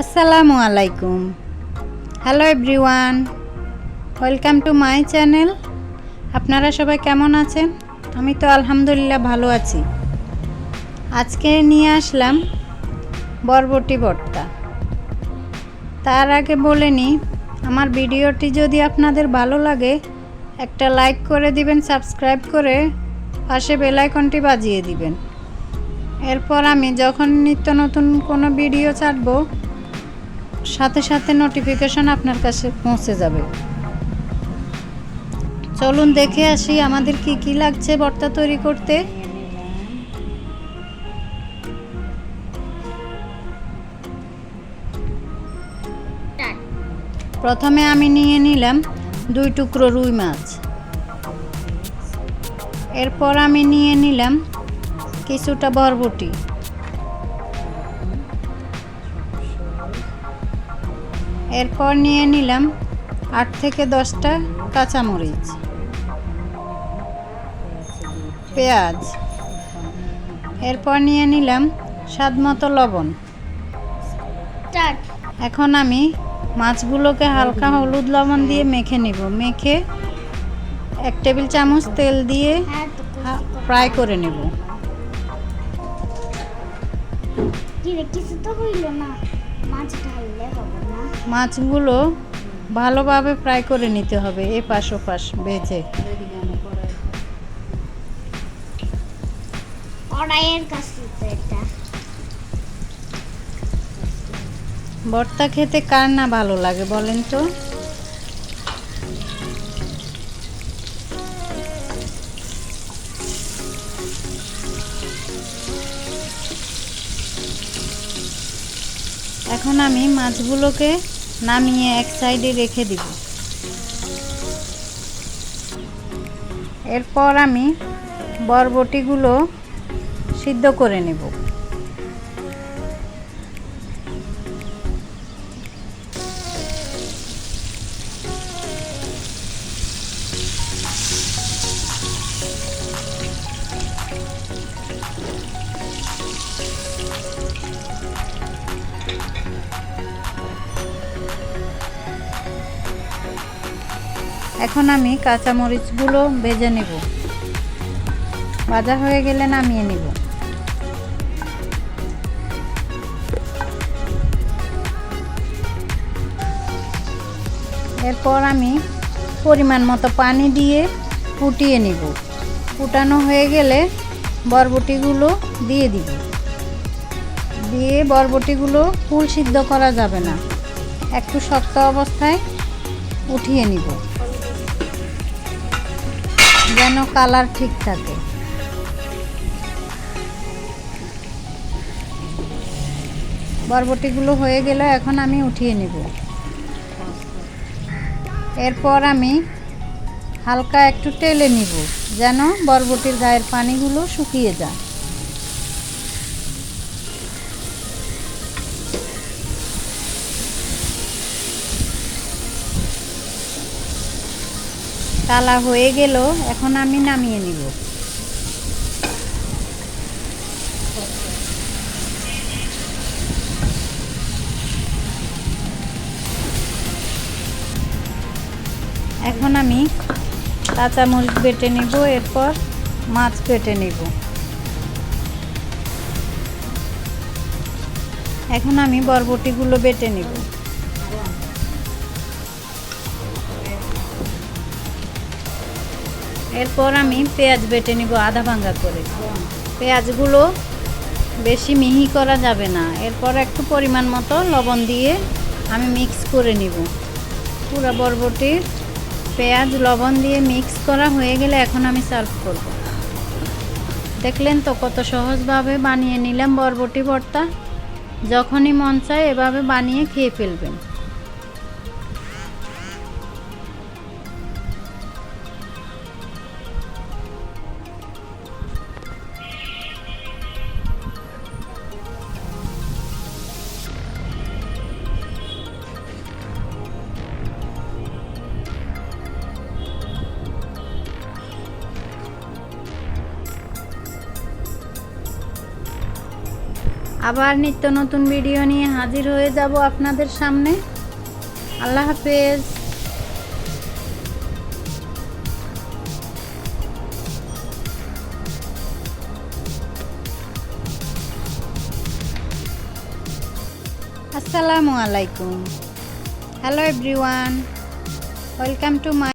আসসালামু আলাইকুম। Hello everyone welcome to my channel আপনারা সবাই কেমন আছেন? আমি তো আলহামদুলিল্লাহ ভালো আছি। আজকে নিয়ে আসলাম বরবটি ভর্তা। তার আগে বলে নিই আমার ভিডিওটি যদি আপনাদের ভালো লাগে, একটা লাইক করে দিবেন, সাবস্ক্রাইব করে পাশে বেল আইকনটি বাজিয়ে দিবেন। এরপর আমি যখন নিত্য নতুন কোনো ভিডিও ছাড়বো সাথে সাথে নোটিফিকেশন আপনার কাছে পৌঁছে যাবে। চলুন দেখে আসি আমাদের কি কি লাগছে ভর্তা তৈরি করতে। প্রথমে আমি নিয়ে নিলাম দুই টুকরো রুই মাছ। এরপর আমি নিয়ে নিলাম কিছুটা বরবটি। এরপর নিয়ে নিলাম আট থেকে দশটা কাঁচামরিচ পেঁয়াজ। এরপর নিয়ে নিলাম স্বাদ মতো লবণ। এখন আমি মাছগুলোকে হালকা হলুদ লবণ দিয়ে মেখে নিব। মেখে এক টেবিল চামচ তেল দিয়ে ফ্রাই করে নেব। কিছু তো হইল না। মাছ ঢাললে হবে না। মাছগুলো ভালোভাবে ফ্রাই করে নিতে হবে এ পাশ ও পাশ ভেজে ভর্তা খেতে কার না ভালো লাগে বলেন তো? এখন আমি মাছগুলোকে নামিয়ে এক সাইডে রেখে দিব। এরপর আমি বরবটিগুলো সিদ্ধ করে নেব। এখন আমি কাঁচামরিচগুলো ভেজে নেব। ভাজা হয়ে গেলে নামিয়ে নেব। এরপর আমি পরিমাণ মতো পানি দিয়ে ফুটিয়ে নিব। ফুটানো হয়ে গেলে বরবটিগুলো দিয়ে দিব। দিয়ে বরবটিগুলো ফুল সিদ্ধ করা যাবে না। একটু শক্ত অবস্থায় উঠিয়ে নিব। যেন কালার ঠিক থাকে। বরবটিগুলো হয়ে গেলে এখন আমি উঠিয়ে নিব। এরপর আমি হালকা একটু টেলে নিব, যেন বরবটির গায়ের পানিগুলো শুকিয়ে যায়। কালা হয়ে গেল, এখন আমি নামিয়ে নিব। এখন আমি কাঁচামরিচ বেটে নিব, এরপর মাছ বেটে নিব। এখন আমি বরবটিগুলো বেটে নিব। এরপর আমি পেঁয়াজ বেটে নিব আধা ভাঙ্গা করে। পেঁয়াজগুলো বেশি মিহি করা যাবে না। এরপর একটু পরিমাণ মতো লবণ দিয়ে আমি মিক্স করে নিব। পুরো বরবটির পেঁয়াজ, লবণ দিয়ে মিক্স করা হয়ে গেলে এখন আমি সার্ভ করব। দেখলেন তো কত সহজভাবে বানিয়ে নিলাম বরবটি ভর্তা। যখনই মন চায় এভাবে বানিয়ে খেয়ে ফেলবেন। আবার নিত্য নতুন ভিডিও নিয়ে হাজির হয়ে যাব আপনাদের সামনে। আল্লাহ হাফেজ। আসসালামু আলাইকুম। Hello everyone welcome to my